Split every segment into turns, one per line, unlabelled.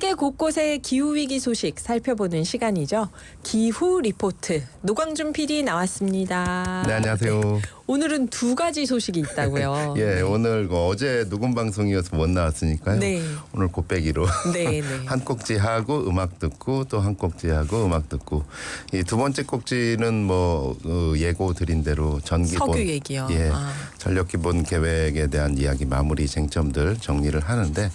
세계 곳곳의 기후 위기 소식 살펴보는 시간이죠. 기후 리포트 노광준 PD 나왔습니다.
네 안녕하세요.
오늘은 두 가지 소식이 있다고요.
예 오늘 그 어제 녹음 방송이어서 못 나왔으니까요.
네.
오늘 곱빼기로
네, 네.
한 꼭지 하고 음악 듣고 또 한 꼭지 하고 음악 듣고 이 두 번째 꼭지는 뭐 어, 예고 드린 대로 전기본
석유 얘기요.
예
아.
전력 기본 계획에 대한 이야기 마무리 쟁점들 정리를 하는데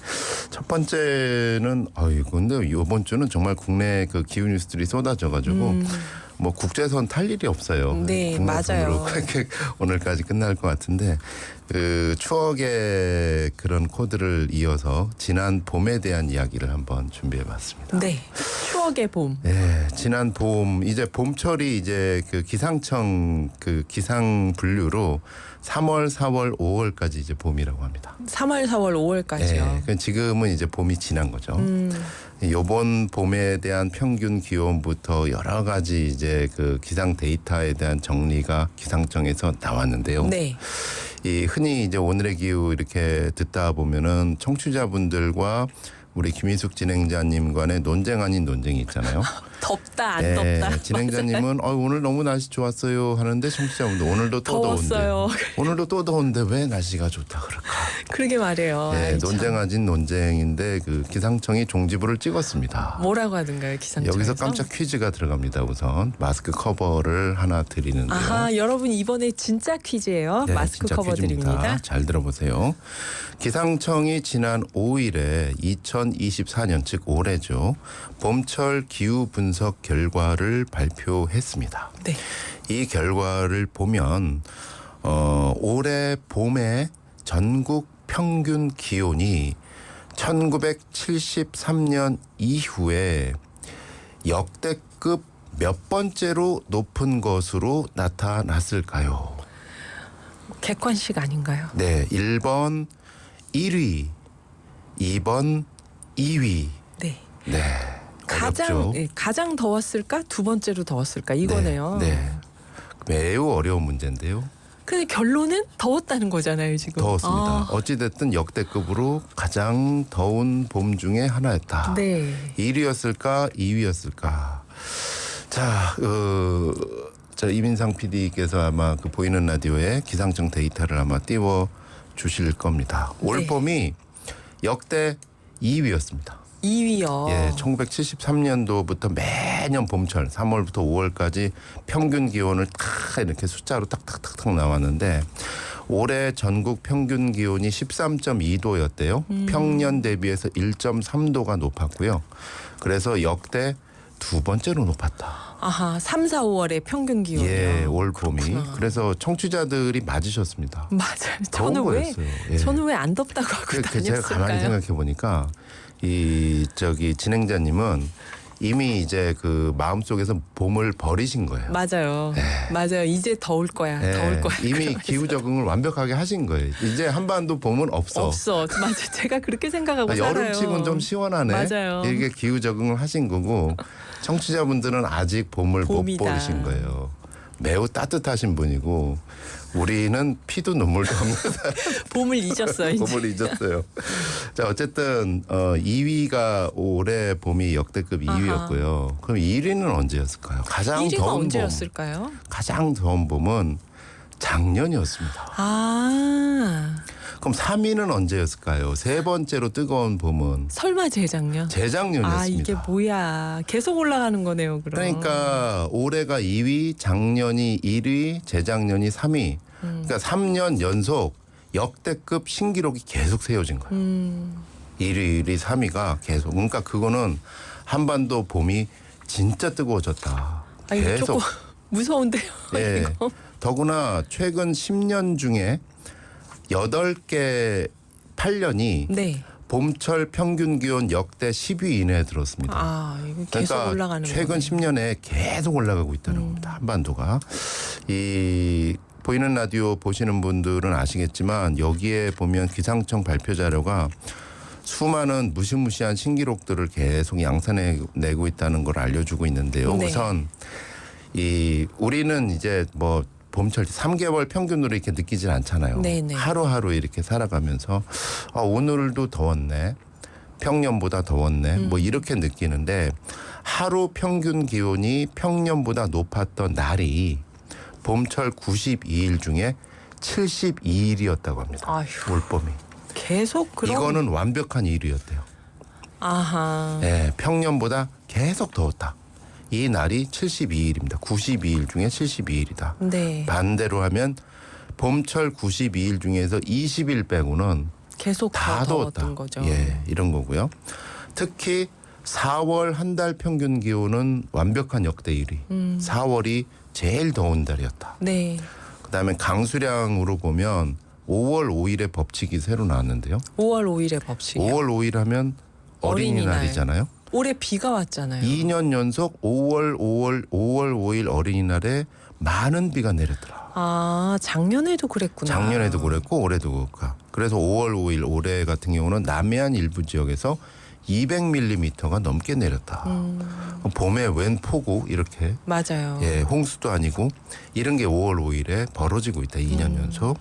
첫 번째는 어이 근데 이번 주는 정말 국내 그 기후 뉴스들이 쏟아져 가지고. 뭐 국제선 탈 일이 없어요.
음. 네,
국내선으로
맞아요.
그렇게 오늘까지 끝날 것 같은데 그 추억의 그런 코드를 이어서 지난 봄에 대한 이야기를 한번 준비해봤습니다.
네. 추억의 봄.
예, 지난 봄 이제 봄철이 이제 그 기상청 그 기상 분류로 3월, 4월, 5월까지 이제 봄이라고 합니다.
3월, 4월, 5월까지요.
예, 그 지금은 이제 봄이 지난 거죠.
음.
요번 봄에 대한 평균 기온부터 여러 가지 이제 그 기상 데이터에 대한 정리가 기상청에서 나왔는데요.
네.
이 흔히 이제 오늘의 기후 이렇게 듣다 보면은 청취자분들과 우리 김희숙 진행자님 간의 논쟁 아닌 논쟁이 있잖아요.
덥다 안
예,
덥다.
진행자님은 어, 오늘 너무 날씨 좋았어요 하는데 청취자분들 오늘도 또
더웠어요.
더운데 오늘도 또 더운데 왜 날씨가 좋다 그럴까?
그러게 말해요.
예,
아이, 참.
논쟁아진 논쟁인데 그 기상청이 종지부를 찍었습니다.
뭐라고 하던가요 기상청에서?
여기서 깜짝 퀴즈가 들어갑니다. 우선 마스크 커버를 하나 드리는데요.
아하 여러분 이번에 진짜 퀴즈예요.
네,
마스크
진짜
커버
퀴즈입니다.
드립니다.
잘 들어보세요. 기상청이 지난 5일에 2024년 즉 올해죠 봄철 기후 분석 결과를 발표했습니다.
네.
이 결과를 보면 어, 올해 봄에 전국 평균 기온이 1973년 이후에 역대급 몇 번째로 높은 것으로 나타났을까요?
객관식 아닌가요?
네, 1번 1위, 2번 2위.
네.
네.
가장
어렵죠?
예, 가장 더웠을까 두 번째로 더웠을까 이거네요.
네, 네. 매우 어려운 문제인데요.
근데 결론은 더웠다는 거잖아요 지금.
더웠습니다.
아,
어찌 됐든 역대급으로 가장 더운 봄 중에 하나였다.
네.
1위였을까, 2위였을까. 자, 어, 자 이민상 PD께서 아마 그 보이는 라디오에 기상청 데이터를 아마 띄워 주실 겁니다. 올
네.
봄이 역대 2위였습니다.
2위요.
예, 1973년도부터 매년 봄철 3월부터 5월까지 평균 기온을 탁 이렇게 숫자로 딱딱딱딱 나왔는데 올해 전국 평균 기온이 13.2도였대요.
음.
평년 대비해서 1.3도가 높았고요. 그래서 역대 두 번째로 높았다.
아하 3, 4, 5월의 평균 기온이요.
예, 올 봄이.
그렇구나.
그래서 청취자들이 맞으셨습니다.
맞아요. 저는 왜.
예.
저는 왜 안 덥다고 하고
그, 그 제가 가만히
다녔을까요?
생각해 보니까 이 저기 진행자님은 이미 이제 그 마음속에서 봄을 버리신 거예요.
맞아요. 맞아요. 이제 더울 거야.
예,
더울 거야.
이미. 기후 적응을 완벽하게 하신 거예요. 이제 한반도 봄은 없어.
없어. 맞아. 제가 그렇게 생각하고
아,
살아요.
여름치곤 좀 시원하네.
맞아요.
이게 기후 적응을 하신 거고 청취자분들은 아직 봄을
봄이다.
못 보신 거예요. 매우 따뜻하신 분이고 우리는 피도 눈물도 없는
봄을 잊었어 이제.
봄을 잊었어요. 자 어쨌든 어, 2위가 올해 봄이 역대급 2위였고요. 그럼 1위는 언제였을까요? 가장
1위가
더운 봄,
언제였을까요?
가장 더운 봄은 작년이었습니다.
아
그럼 3위는 언제였을까요? 세 번째로 뜨거운 봄은
설마 재작년?
재작년이었습니다.
아 이게 뭐야? 계속 올라가는 거네요. 그럼.
그러니까 올해가 2위, 작년이 1위, 재작년이 3위.
음.
그러니까 3년 연속 역대급 신기록이 계속 세워진 거예요.
음,
1위, 1위, 3위가 계속. 그러니까 그거는 한반도 봄이 진짜 뜨거워졌다.
아 이거
계속.
조금 무서운데요.
예.
이거.
더구나 최근 10년 중에 8개 8년이
네.
봄철 평균 기온 역대 10위 이내에 들었습니다.
아 이거 계속
그러니까
올라가는
최근
거네. 음.
10년에 계속 올라가고 있다는 겁니다. 한반도가 이 보이는 라디오 보시는 분들은 아시겠지만 여기에 보면 기상청 발표 자료가 수많은 무시무시한 신기록들을 계속 양산해 내고 있다는 걸 알려주고 있는데요.
네.
우선 이 우리는 이제 뭐 봄철 3개월 평균으로 이렇게 느끼질 않잖아요.
네네.
하루하루 이렇게 살아가면서 아, 오늘도 더웠네. 평년보다 더웠네. 뭐 이렇게 느끼는데 하루 평균 기온이 평년보다 높았던 날이 봄철 92일 중에 72일이었다고 합니다.
아휴.
올봄이.
계속 그런
이거는 완벽한 일이었대요.
아하.
예, 평년보다 계속 더웠다. 이 날이 72일입니다. 92일 중에 72일이다.
네.
반대로 하면 봄철 92일 중에서 20일 빼고는
계속
다.
더웠던 거죠.
예, 이런 거고요. 특히 4월 한 달 평균 기온은 완벽한 역대 1위.
음.
4월이 제일 더운 달이었다.
네.
그다음에 강수량으로 보면 5월 5일에 법칙이 새로 나왔는데요.
5월 5일의 법칙.
5월 5일 하면
어린이날.
어린이날이잖아요.
올해 비가 왔잖아요.
2년 연속 5월 5월 5월 5일 어린이날에 많은 비가 내렸더라.
아 작년에도 그랬구나.
작년에도 그랬고 올해도 그렇고. 그래서 5월 5일 올해 같은 경우는 남해안 일부 지역에서 200mm가 넘게 내렸다.
음,
봄에 웬 폭우 이렇게
맞아요.
예, 홍수도 아니고 이런 게 5월 5일에 벌어지고 있다. 2년
음.
연속.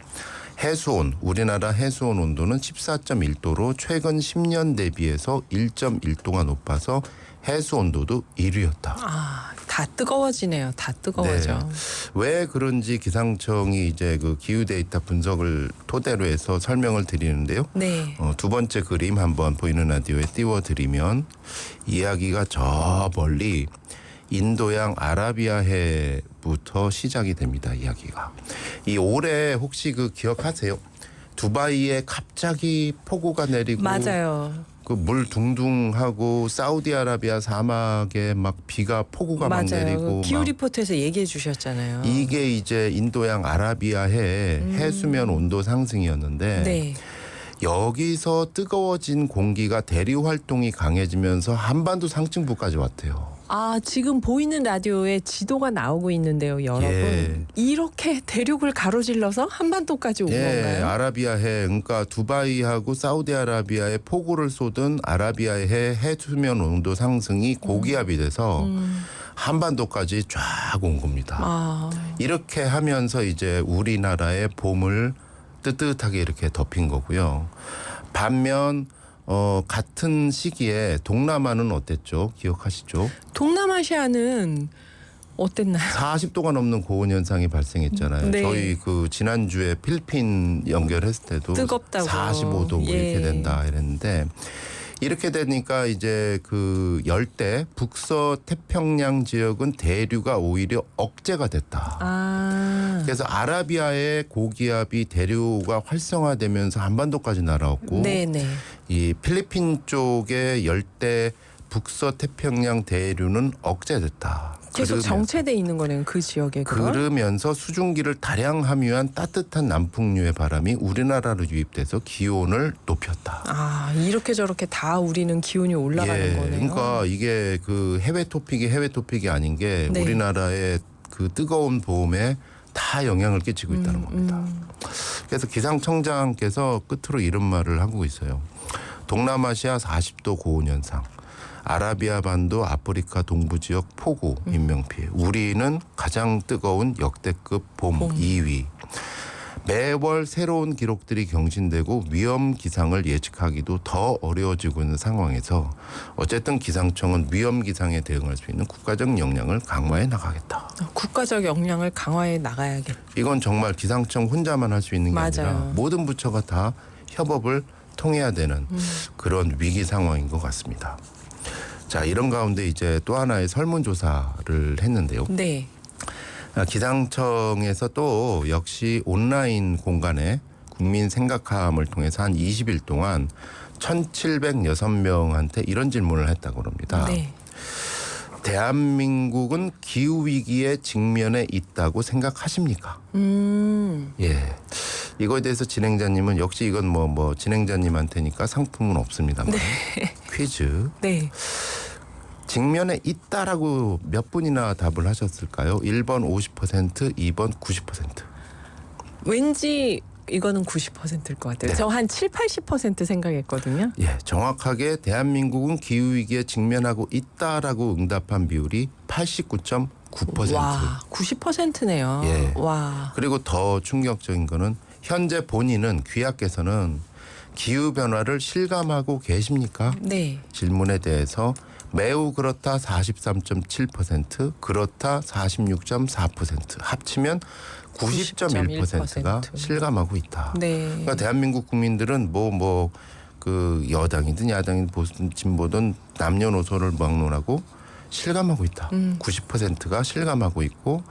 해수온 우리나라 해수온 온도는 14.1도로 최근 10년 대비해서 1.1도가 높아서 해수 온도도 1위였다.
아, 다 뜨거워지네요. 다 뜨거워져.
왜 그런지 기상청이 이제 그 기후 데이터 분석을 토대로 해서 설명을 드리는데요.
네.
어, 두 번째 그림 한번 보이는 라디오에 띄워 드리면 이야기가 저 멀리 인도양 아라비아해부터 시작이 됩니다. 이야기가 이 올해 혹시 그 기억하세요? 두바이에 갑자기 폭우가 내리고
맞아요.
그물 둥둥하고 사우디아라비아 사막에 막 비가 폭우가 막
맞아요.
내리고
기후
막
리포트에서 얘기해 주셨잖아요.
이게 이제 인도양 아라비아해 해수면 온도 상승이었는데
음. 네.
여기서 뜨거워진 공기가 대류 활동이 강해지면서 한반도 상층부까지 왔대요.
아, 지금 보이는 라디오에 지도가 나오고 있는데요, 여러분.
예.
이렇게 대륙을 가로질러서 한반도까지 온
예,
건가요?
아라비아해 그러니까 두바이하고 사우디아라비아에 폭우를 쏟은 아라비아해 해수면 온도 상승이 고기압이 돼서
음.
한반도까지 쫙 온 겁니다.
아,
이렇게 하면서 이제 우리나라의 봄을 뜨뜻하게 이렇게 덮인 거고요. 반면 어 같은 시기에 동남아는 어땠죠? 기억하시죠?
동남아시아는 어땠나요?
40도가 넘는 고온 현상이 발생했잖아요.
네.
저희 그 지난주에 필리핀 연결했을 때도
뜨겁다고.
45도 뭐 이렇게
예.
된다 이랬는데 이렇게 되니까 이제 그 열대 북서 태평양 지역은 대류가 오히려 억제가 됐다.
아,
그래서 아라비아의 고기압이 대류가 활성화되면서 한반도까지 날아왔고
네네.
이 필리핀 쪽의 열대 북서 태평양 대류는 억제됐다.
계속
그러면-
정체돼 있는 거네요, 그 지역에.
그러면서 수증기를 다량 함유한 따뜻한 남풍류의 바람이 우리나라로 유입돼서 기온을 높였다.
아, 이렇게 저렇게 다 우리는 기온이 올라가는
예,
거네요.
그러니까 이게 그 해외 토픽이 해외 토픽이 아닌 게
네.
우리나라의 그 뜨거운 봄에 다 영향을 끼치고 있다는
음,
겁니다.
음.
그래서 기상청장께서 끝으로 이런 말을 하고 있어요. 동남아시아 40도 고온 현상, 아라비아 반도 아프리카 동부 지역 폭우
음.
인명 피해. 우리는 가장 뜨거운 역대급 봄,
봄.
2위. 매월 새로운 기록들이 경신되고 위험 기상을 예측하기도 더 어려워지고 있는 상황에서 어쨌든 기상청은 위험 기상에 대응할 수 있는 국가적 역량을 강화해 나가겠다.
국가적 역량을 강화해 나가야겠.
이건 정말 기상청 혼자만 할 수 있는 게 아니라
맞아요.
모든 부처가 다 협업을 통해야 되는
음.
그런 위기 상황인 것 같습니다. 자 이런 가운데 이제 또 하나의 설문조사를 했는데요.
네.
아, 기상청에서 또 역시 온라인 공간에 국민 생각함을 통해서 한 20일 동안 1,706명한테 이런 질문을 했다고 합니다.
네.
대한민국은 기후 위기에 직면해 있다고 생각하십니까?
음.
예. 이거에 대해서 진행자님은 역시 이건 뭐뭐 진행자님한테니까 상품은 없습니다만 퀴즈
네.
직면에 있다라고 몇 분이나 답을 하셨을까요? 1번 50%, 2번 90%.
왠지 이거는 90%일 것 같아요.
네.
저한 7, 80% 생각했거든요.
예, 정확하게 대한민국은 기후 위기에 직면하고 있다라고 응답한 비율이 89.9%.
와, 90%네요.
예.
와.
그리고 더 충격적인 거는 현재 본인은 귀하께서는 기후 변화를 실감하고 계십니까?
네.
질문에 대해서 매우 그렇다 43.7%, 그렇다 46.4%, 합치면 90.1%가
90.1%.
실감하고 있다.
네.
그러니까 대한민국 국민들은 뭐 뭐 그 여당이든 야당이든 보수 진보든 남녀노소를 막론하고 실감하고 있다.
음.
90%가 실감하고 있고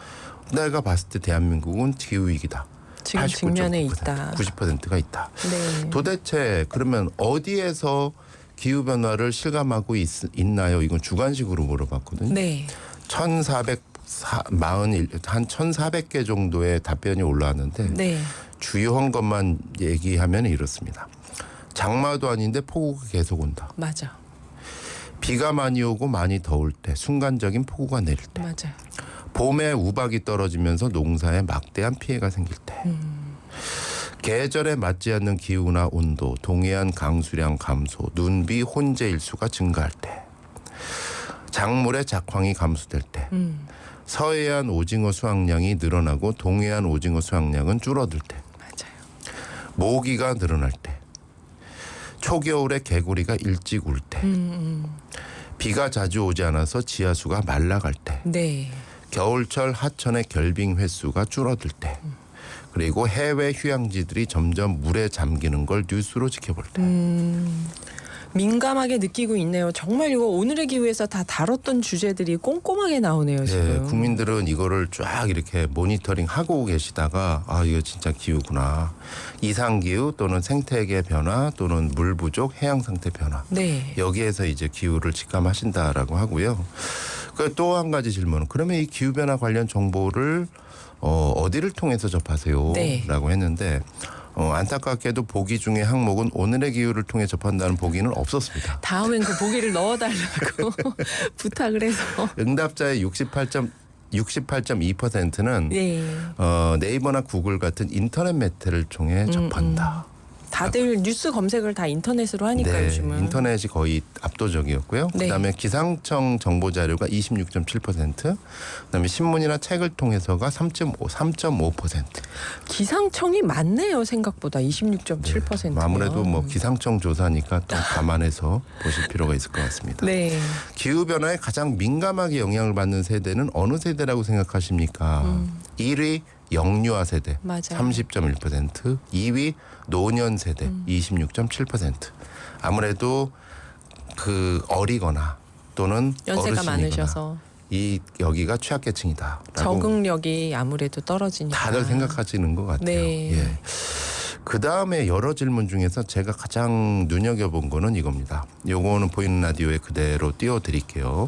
내가 봤을 때 대한민국은 기후 위기다.
지금 직면에 있다.
90%가 있다.
네.
도대체 그러면 어디에서 기후 변화를 실감하고 있, 있나요? 이건 주관식으로 물어봤거든요.
네.
1,441, 한 1,400개 정도의 답변이 올라왔는데
네.
주요한 것만 얘기하면 이렇습니다. 장마도 아닌데 폭우가 계속 온다.
맞아.
비가 많이 오고 많이 더울 때, 순간적인 폭우가 내릴 때,
맞아요.
봄에 우박이 떨어지면서 농사에 막대한 피해가 생길 때, 계절에 맞지 않는 기후나 온도, 동해안 강수량 감소, 눈비 혼재 일수가 증가할 때, 작물의 작황이 감소될 때,
음.
서해안 오징어 수확량이 늘어나고 동해안 오징어 수확량은 줄어들 때,
맞아요.
모기가 늘어날 때, 초겨울에 개구리가 일찍 울 때,
음,
비가 자주 오지 않아서 지하수가 말라갈 때,
음. 네.
겨울철 하천의 결빙 횟수가 줄어들 때, 그리고 해외 휴양지들이 점점 물에 잠기는 걸 뉴스로 지켜볼 때,
음. 민감하게 느끼고 있네요. 정말 이거 오늘의 기후에서 다 다뤘던 주제들이 꼼꼼하게 나오네요,
네,
지금.
국민들은 이거를 쫙 이렇게 모니터링 하고 계시다가 아 이거 진짜 기후구나 이상 기후 또는 생태계 변화 또는 물 부족 해양 상태 변화
네.
여기에서 이제 기후를 직감하신다라고 하고요. 그 또 한 가지 질문은 그러면 이 기후 변화 관련 정보를 어, 어디를 통해서 접하세요?
네.
라고 했는데 어, 안타깝게도 보기 중에 항목은 오늘의 기후를 통해 접한다는 보기는 없었습니다.
다음엔 그 보기를 넣어달라고 부탁을 해서.
응답자의 68점 68.2%는
네.
어, 네이버나 구글 같은 인터넷 매체를 통해
음,
접한다.
다들 뉴스 검색을 다 인터넷으로 하니까
네,
요즘은.
인터넷이 거의 압도적이었고요.
네.
그다음에 기상청 정보 자료가 26.7%, 그다음에 신문이나 책을 통해서가 3.5, 3.5%.
기상청이 많네요, 생각보다 26.7%.
아무래도 뭐 기상청 조사니까 또 감안해서 보실 필요가 있을 것 같습니다.
네.
기후 변화에 가장 민감하게 영향을 받는 세대는 어느 세대라고 생각하십니까? 1위 영유아 세대
음. 맞아요.
30.1%, 2위 노년 세대
음.
26.7%. 아무래도 그 어리거나 또는
연세가
어르신이거나
많으셔서
이 여기가 취약계층이다라고
적응력이 아무래도 떨어지니까.
다들 생각하시는 것 같아요.
네.
예. 그 다음에 여러 질문 중에서 제가 가장 눈여겨본 거는 이겁니다. 요거는 보이는 라디오에 그대로 띄워드릴게요.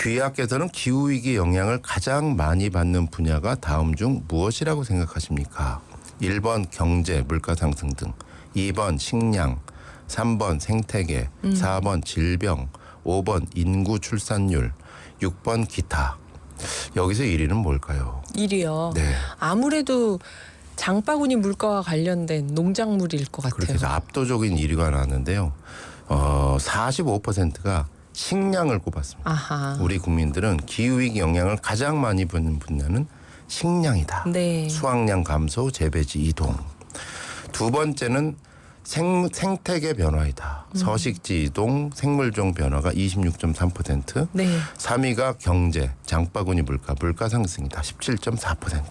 귀하께서는 기후 위기 영향을 가장 많이 받는 분야가 다음 중 무엇이라고 생각하십니까? 1번 경제, 물가 상승 등, 2번 식량, 3번 생태계, 4번 질병, 5번 인구 출산율, 6번 기타. 여기서 1위는 뭘까요?
1위요.
네.
아무래도 장바구니 물가와 관련된 농작물일 것
그렇게
같아요.
해서 압도적인 1위가 나왔는데요. 어, 45%가 식량을 꼽았습니다.
아하.
우리 국민들은 기후위기 영향을 가장 많이 받는 분야는 식량이다.
네.
수확량 감소, 재배지 이동. 두 번째는 생, 생태계 변화이다.
음.
서식지 이동, 생물종 변화가 26.3%.
네.
3위가 경제, 장바구니 물가, 물가 상승이다. 17.4%.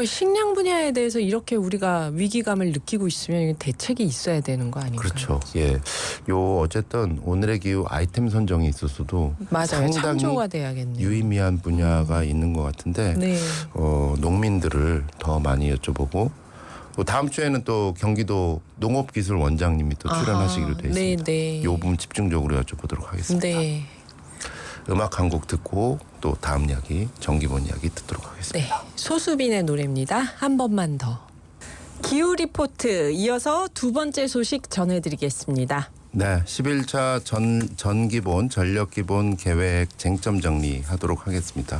그 식량 분야에 대해서 이렇게 우리가 위기감을 느끼고 있으면 대책이 있어야 되는 거 아닌가요?
그렇죠. 예. 요 어쨌든 오늘의 기후 아이템 선정에 있어서도
맞아요.
상당히
참조가 돼야겠네요.
유의미한 분야가 있는 것 같은데
네.
어, 농민들을 더 많이 여쭤보고 또 다음 주에는 또 경기도 농업기술 원장님이 또 출연하시기로 되어
네,
있습니다.
네.
요 부분 집중적으로 여쭤보도록 하겠습니다.
네.
음악 한 곡 듣고 또 다음 이야기 정기본 이야기 듣도록
네.
하겠습니다.
소수빈의 노래입니다. 한 번만 더. 기후 리포트 이어서 두 번째 소식 전해드리겠습니다.
네, 11차 전 전기본 전력기본 계획 쟁점 정리하도록 하겠습니다.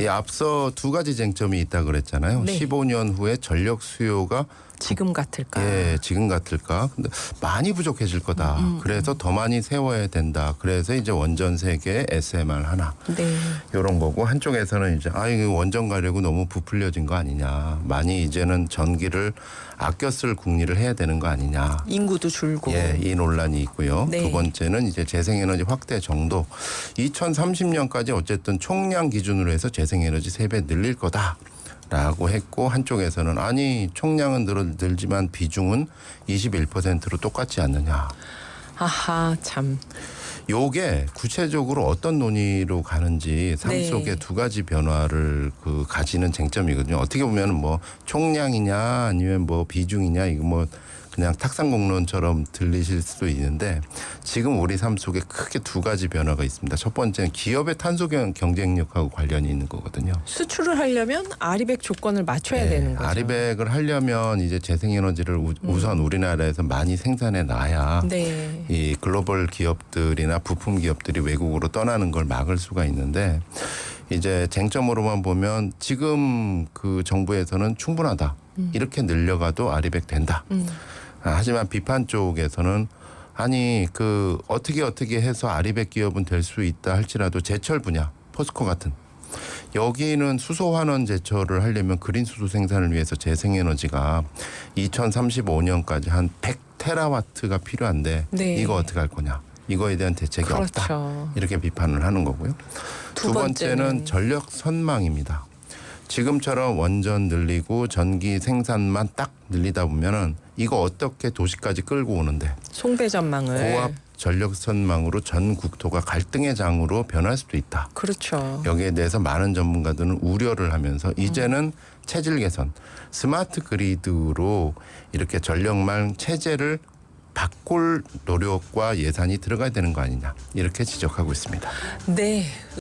이 앞서 두 가지 쟁점이 있다 그랬잖아요.
네.
15년 후에 전력 수요가
지금 같을까?
예, 지금 같을까? 근데 많이 부족해질 거다.
음,
그래서 더 많이 세워야 된다. 그래서 이제 원전 세 개, SMR 하나.
네.
요런 거고 한쪽에서는 이제 아 이거 원전 가려고 너무 부풀려진 거 아니냐. 많이 이제는 전기를 아껴 쓸 국리를 해야 되는 거 아니냐.
인구도 줄고.
예, 이 논란이 있고요.
네.
두 번째는 이제 재생에너지 확대 정도. 2030년까지 어쨌든 총량 기준으로 해서 재생에너지 세 배 늘릴 거다. 라고 했고 한쪽에서는 아니 총량은 늘, 늘지만 비중은 21%로 똑같지 않느냐.
아하 참.
요게 구체적으로 어떤 논의로 가는지 삶
네.
속에 두 가지 변화를 그 가지는 쟁점이거든요. 어떻게 보면 뭐 총량이냐 아니면 뭐 비중이냐 이거 뭐 그냥 탁상공론처럼 들리실 수도 있는데 지금 우리 삶 속에 크게 두 가지 변화가 있습니다. 첫 번째는 기업의 탄소 경- 경쟁력하고 관련이 있는 거거든요.
수출을 하려면 아리백 조건을 맞춰야
네,
되는 거죠. 음.
아리백을 하려면 이제 재생에너지를 우, 우선 우리나라에서 많이 생산해 놔야
네.
이 글로벌 기업들이나 부품 기업들이 외국으로 떠나는 걸 막을 수가 있는데 이제 쟁점으로만 보면 지금 그 정부에서는 충분하다 이렇게 늘려가도 아리백 된다.
음.
아, 하지만 비판 쪽에서는 아니 그 어떻게 어떻게 해서 아리백 기업은 될 수 있다 할지라도 제철 분야 포스코 같은 여기는 수소 환원 제철을 하려면 그린 수소 생산을 위해서 재생 에너지가 2035년까지 한 100테라와트가 필요한데
네.
이거 어떻게 할 거냐? 이거에 대한 대책이 없다.
그렇죠.
이렇게 비판을 하는 거고요.
두
두 번째는
번째는
전력 선망입니다. 지금처럼 원전 늘리고 전기 생산만 딱 늘리다 보면은 이거 어떻게 도시까지 끌고 오는데
송배 전망을.
고압 전력 선망으로 전 국토가 갈등의 장으로 변할 수도 있다.
그렇죠.
여기에 대해서 많은 전문가들은 우려를 하면서 이제는 체질 개선, 스마트 그리드로 이렇게 전력망 체제를 바꿀 노력과 예산이 들어가야 되는 거 아니냐 이렇게 지적하고 있습니다.
네.